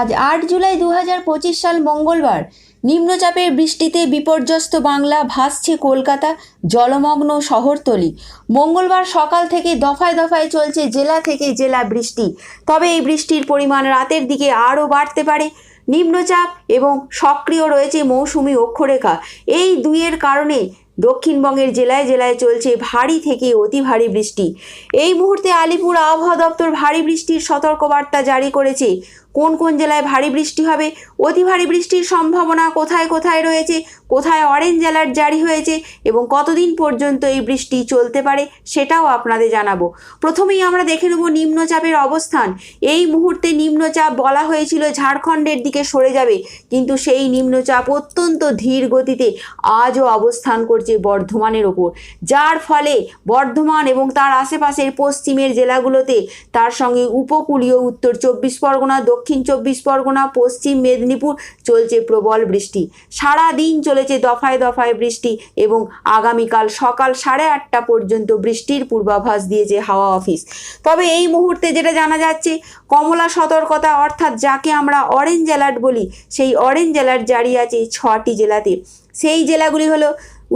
আজ আট জুলাই দু হাজার পঁচিশ সাল মঙ্গলবার। নিম্নচাপের বৃষ্টিতে বিপর্যস্ত বাংলা ভাসছে কলকাতা জলমগ্ন শহরতলি। মঙ্গলবার সকাল থেকে দফায় দফায় চলছে জেলা থেকে জেলা বৃষ্টি। তবে এই বৃষ্টির পরিমাণ রাতের দিকে আরও বাড়তে পারে। নিম্নচাপ এবং সক্রিয় রয়েছে মৌসুমি অক্ষরেখা। এই দুইয়ের কারণে দক্ষিণবঙ্গের জেলায় জেলায় চলছে ভারী থেকে অতি ভারী বৃষ্টি। এই মুহূর্তে আলিপুর আবহাওয়া দপ্তর ভারী বৃষ্টির সতর্কবার্তা জারি করেছে। কোন কোন জেলায় ভারী বৃষ্টি হবে, অতি ভারী বৃষ্টির সম্ভাবনা কোথায় কোথায় রয়েছে, কোথায় অরেঞ্জ অ্যালার্ট জারি হয়েছে এবং কতদিন পর্যন্ত এই বৃষ্টি চলতে পারে সেটাও আপনাদের জানাব। প্রথমেই আমরা দেখে নেব নিম্নচাপের অবস্থান। এই মুহূর্তে নিম্নচাপ বলা হয়েছিল ঝাড়খণ্ডের দিকে সরে যাবে, কিন্তু সেই নিম্নচাপ অত্যন্ত ধীর গতিতে আজও অবস্থান করছে। বর্ধমানের ওপর। যার ফলে বর্ধমান এবং তার আশেপাশের পশ্চিমের জেলাগুলোতে তার সঙ্গে উপকূলীয় উত্তর চব্বিশ পরগনা, দক্ষিণ চব্বিশ পরগনা, পশ্চিম মেদিনীপুর চলছে প্রবল বৃষ্টি। সারা দিন চলেছে দফায় দফায় বৃষ্টি এবং আগামীকাল সকাল সাড়ে আটটা পর্যন্ত বৃষ্টির পূর্বাভাস দিয়েছে হাওয়া অফিস। তবে এই মুহূর্তে যেটা জানা যাচ্ছে, কমলা সতর্কতা অর্থাৎ যাকে আমরা অরেঞ্জ অ্যালার্ট বলি, সেই অরেঞ্জ অ্যালার্ট জারি আছে ছটি জেলাতে। সেই জেলাগুলি হলো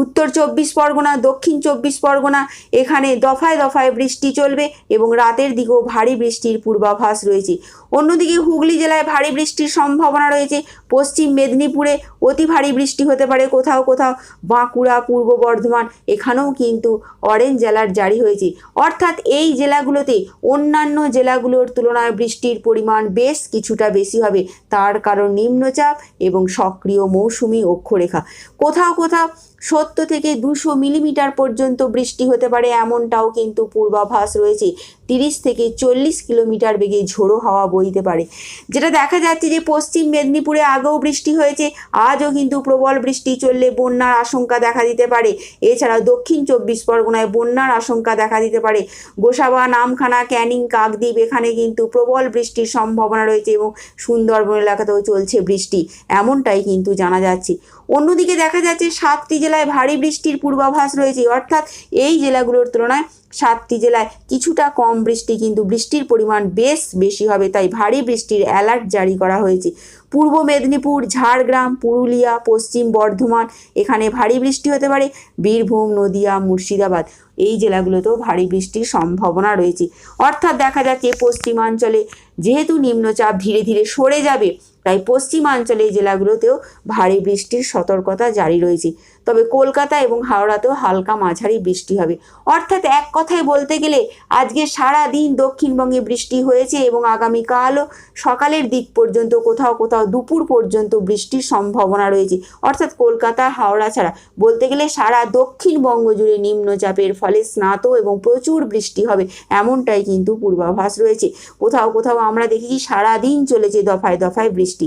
উত্তর চব্বিশ পরগনা, দক্ষিণ চব্বিশ পরগনা, এখানে দফায় দফায় বৃষ্টি চলবে এবং রাতের দিকেও ভারী বৃষ্টির পূর্বাভাস রয়েছে। অন্যদিকে হুগলি জেলায় ভারী বৃষ্টির সম্ভাবনা রয়েছে। পশ্চিম মেদিনীপুরে অতি ভারী বৃষ্টি হতে পারে। কোথাও কোথাও বাঁকুড়া, পূর্ব বর্ধমান, এখানেও কিন্তু অরেঞ্জ অ্যালার্ট জারি হয়েছে। অর্থাৎ এই জেলাগুলোতে অন্যান্য জেলাগুলোর তুলনায় বৃষ্টির পরিমাণ বেশ কিছুটা বেশি হবে। তার কারণ নিম্নচাপ এবং সক্রিয় মৌসুমি অক্ষরেখা। কোথাও কোথাও সত্তর থেকে দুশো মিলিমিটার পর্যন্ত বৃষ্টি হতে পারে, এমনটাও কিন্তু পূর্বাভাস রয়েছে। তিরিশ থেকে চল্লিশ কিলোমিটার বেগে ঝোড়ো হাওয়া বইতে পারে। যেটা দেখা যাচ্ছে যে পশ্চিম মেদিনীপুরে আগেও বৃষ্টি হয়েছে, আজও কিন্তু প্রবল বৃষ্টি চললে বন্যার আশঙ্কা দেখা দিতে পারে। এছাড়া দক্ষিণ চব্বিশ পরগনায় বন্যার আশঙ্কা দেখা দিতে পারে। গোসাবা, নামখানা, ক্যানিং, কাকদ্বীপ এখানে কিন্তু প্রবল বৃষ্টির সম্ভাবনা রয়েছে এবং সুন্দরবন এলাকাতেও চলছে বৃষ্টি, এমনটাই কিন্তু জানা যাচ্ছে। অন্যদিকে দেখা যাচ্ছে সাতটি জেলায় ভারী বৃষ্টির পূর্বাভাস রয়েছে। অর্থাৎ এই জেলাগুলোর তুলনায় সাতটি জেলায় কিছুটা কম বৃষ্টি, কিন্তু বৃষ্টির পরিমাণ বেশ বেশি হবে, তাই ভারী বৃষ্টির অ্যালার্ট জারি করা হয়েছে। পূর্ব মেদিনীপুর, ঝাড়গ্রাম, পুরুলিয়া, পশ্চিম বর্ধমান, এখানে ভারী বৃষ্টি হতে পারে। বীরভূম, নদিয়া, মুর্শিদাবাদ, এই জেলাগুলোতেও ভারী বৃষ্টির সম্ভাবনা রয়েছে। অর্থাৎ দেখা যাচ্ছে পশ্চিমাঞ্চলে যেহেতু নিম্নচাপ ধীরে ধীরে সরে যাবে, তাই পশ্চিমাঞ্চলে জেলাগুলোতেও ভারী বৃষ্টির সতর্কতা জারি রয়েছে। তবে কলকাতা এবং হাওড়াতেও হালকা মাঝারি বৃষ্টি হবে। অর্থাৎ এক কথায় বলতে গেলে আজকে সারা দিন দক্ষিণবঙ্গে বৃষ্টি হয়েছে এবং আগামীকালও সকালের দিক পর্যন্ত কোথাও কোথাও দুপুর পর্যন্ত বৃষ্টির সম্ভাবনা রয়েছে। অর্থাৎ কলকাতা, হাওড়া ছাড়া বলতে গেলে সারা দক্ষিণবঙ্গ জুড়ে নিম্নচাপের ফলে স্নাত এবং প্রচুর বৃষ্টি হবে এমনটাই কিন্তু পূর্বাভাস রয়েছে। কোথাও কোথাও আমরা দেখেছি সারা দিন চলেছে দফায় দফায় বৃষ্টি।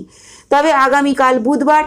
তবে আগামীকাল বুধবার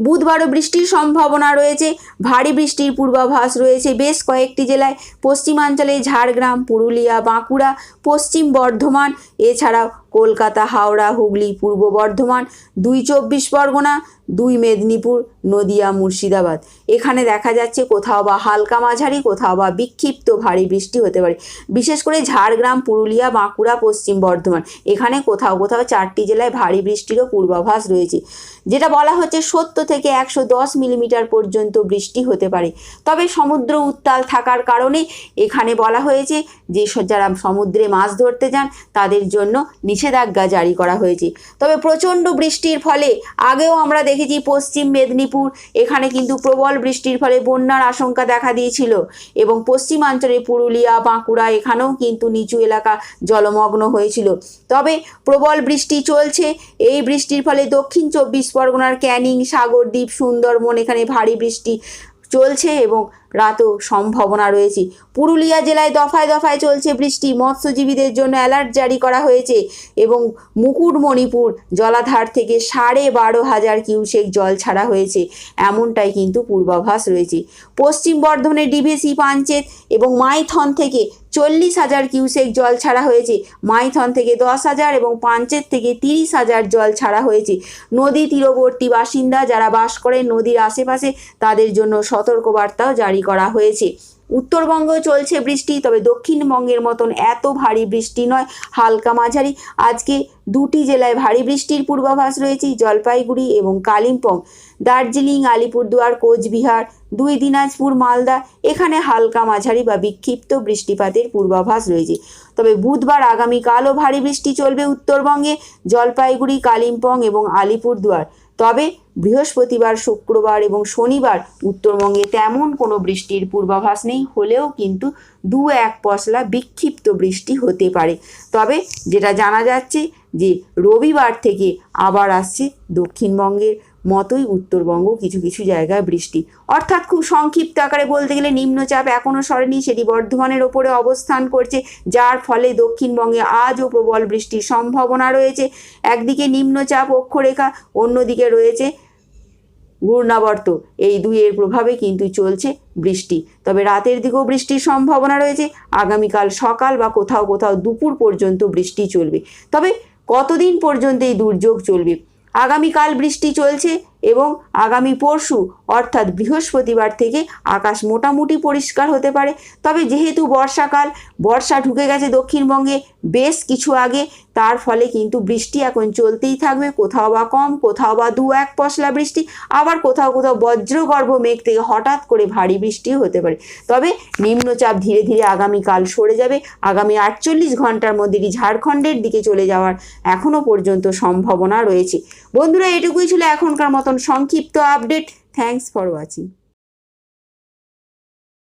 বুধবারও বৃষ্টির সম্ভাবনা রয়েছে, ভারী বৃষ্টির পূর্বাভাস রয়েছে। বেশ কয়েকটি জেলায় পশ্চিমাঞ্চলে ঝাড়গ্রাম, পুরুলিয়া, বাঁকুড়া, পশ্চিম বর্ধমান, এছাড়াও কলকাতা, হাওড়া, হুগলি, পূর্ব বর্ধমান, দুই চব্বিশ পরগনা, দুই মেদিনীপুর, নদিয়া, মুর্শিদাবাদ। এখানে দেখা যাচ্ছে কোথাও বা হালকা মাঝারি, কোথাও বা বিক্ষিপ্ত ভারী বৃষ্টি হতে পারে। বিশেষ করে ঝাড়গ্রাম, পুরুলিয়া, বাঁকুড়া, পশ্চিম বর্ধমান। এখানে কোথাও কোথাও চারটি জেলায় ভারী বৃষ্টিরও পূর্বাভাস রয়েছে। যেটা বলা হচ্ছে সত্তর থেকে একশো দশ মিলিমিটার পর্যন্ত বৃষ্টি হতে পারে। তবে সমুদ্র উত্তাল থাকার কারণে এখানে বলা হয়েছে যে, যারা সমুদ্রে মাছ ধরতে যান, তাদের জন্য নিষেধাজ্ঞা জারি করা হয়েছে। তবে প্রচণ্ড বৃষ্টির ফলে, আগেও আমরা দেখেছি পশ্চিম মেদিনীপুর, এখানে কিন্তু প্রবল বৃষ্টির ফলে বন্যার আশঙ্কা দেখা দিয়েছিল। এবং পশ্চিমাঞ্চলে পুরুলিয়া, বাঁকুড়া, এখানেও কিন্তু নিচু এলাকা জলমগ্ন হয়েছিল। তবে প্রবল বৃষ্টি চলছে। এই বৃষ্টির ফলে দক্ষিণ চব্বিশ পরগনার ক্যানিং, সাগরদ্বীপ, সুন্দরবন, এখানে ভারী বৃষ্টি চলছে এবং রাতেও সম্ভাবনা রয়েছে। পুরুলিয়া জেলায় দফায় দফায় চলছে বৃষ্টি। মৎস্যজীবীদের জন্য অ্যালার্ট জারি করা হয়েছে এবং মুকুটমণিপুর জলাধার থেকে সাড়ে বারো হাজার কিউসেক জল ছাড়া হয়েছে। এমনটাই কিন্তু পূর্বাভাস রয়েছে। পশ্চিম বর্ধমানের ডিভিসি পাঞ্চেত এবং মাইথন থেকে চল্লিশ হাজার কিউসেক জল ছাড়া হয়েছে। মাইথন থেকে দশ হাজার এবং পাঞ্চেত থেকে তিরিশ হাজার জল ছাড়া হয়েছে। নদী তীরবর্তী বাসিন্দা যারা বাস করেন নদীর আশেপাশে, তাদের জন্য সতর্কবার্তাও জারি করা হয়েছে। উত্তরবঙ্গেও চলছে বৃষ্টি, তবে দক্ষিণবঙ্গের মতন এত ভারী বৃষ্টি নয়, হালকা মাঝারি। আজকে দুটি জেলায় ভারী বৃষ্টির পূর্বাভাস রয়েছে, জলপাইগুড়ি এবং কালিম্পং। দার্জিলিং, আলিপুরদুয়ার, কোচবিহার, দুই দিনাজপুর, মালদা, এখানে হালকা মাঝারি বা বিক্ষিপ্ত বৃষ্টিপাতের পূর্বাভাস রয়েছে। তবে বুধবার আগামীকালও ভারী বৃষ্টি চলবে উত্তরবঙ্গে, জলপাইগুড়ি, কালিম্পং এবং আলিপুরদুয়ার। তবে বৃহস্পতিবার, শুক্রবার এবং শনিবার উত্তরবঙ্গে তেমন কোনো বৃষ্টির পূর্বাভাস নেই, হলেও কিন্তু দু এক পশলা বিক্ষিপ্ত বৃষ্টি হতে পারে। তবে যেটা জানা যাচ্ছে যে রবিবার থেকে আবার আসছে দক্ষিণবঙ্গের মতোই উত্তরবঙ্গ, কিছু কিছু জায়গায় বৃষ্টি। অর্থাৎ খুব সংক্ষিপ্ত আকারে বলতে গেলে নিম্নচাপ এখনও সরেনি, সেটি বর্ধমানের ওপরে অবস্থান করছে, যার ফলে দক্ষিণবঙ্গে আজও প্রবল বৃষ্টির সম্ভাবনা রয়েছে। একদিকে নিম্নচাপ অক্ষরেখা, অন্যদিকে রয়েছে ঘূর্ণাবর্ত। এই দুইয়ের প্রভাবে কিন্তু চলছে বৃষ্টি। তবে রাতের দিকেও বৃষ্টির সম্ভাবনা রয়েছে, আগামীকাল সকাল বা কোথাও কোথাও দুপুর পর্যন্ত বৃষ্টি চলবে। তবে কতদিন পর্যন্ত এই দুর্যোগ চলবে? আগামীকাল বৃষ্টি চলছে। এবং আগামী পরশু, অর্থাৎ বৃহস্পতিবার থেকে আকাশ মোটামুটি পরিষ্কার হতে পারে। তবে যেহেতু বর্ষাকাল, বর্ষা ঢুকে গেছে দক্ষিণবঙ্গে বেশ কিছু আগে, তার ফলে কিন্তু বৃষ্টি এখন চলতেই থাকবে। কোথাও বা কম, কোথাও বা দু এক পশলা বৃষ্টি, আবার কোথাও কোথাও বজ্রগর্ভ মেঘ থেকে হঠাৎ করে ভারী বৃষ্টিও হতে পারে। তবে নিম্নচাপ ধীরে ধীরে আগামীকাল সরে যাবে। আগামী আটচল্লিশ ঘণ্টার মধ্যে ঝাড়খণ্ডের দিকে চলে যাওয়ার এখনও পর্যন্ত সম্ভাবনা রয়েছে। বন্ধুরা, এটুকুই ছিল এখনকার মতন সংক্ষিপ্ত আপডেট থ্যাংকস ফর ওয়াচিং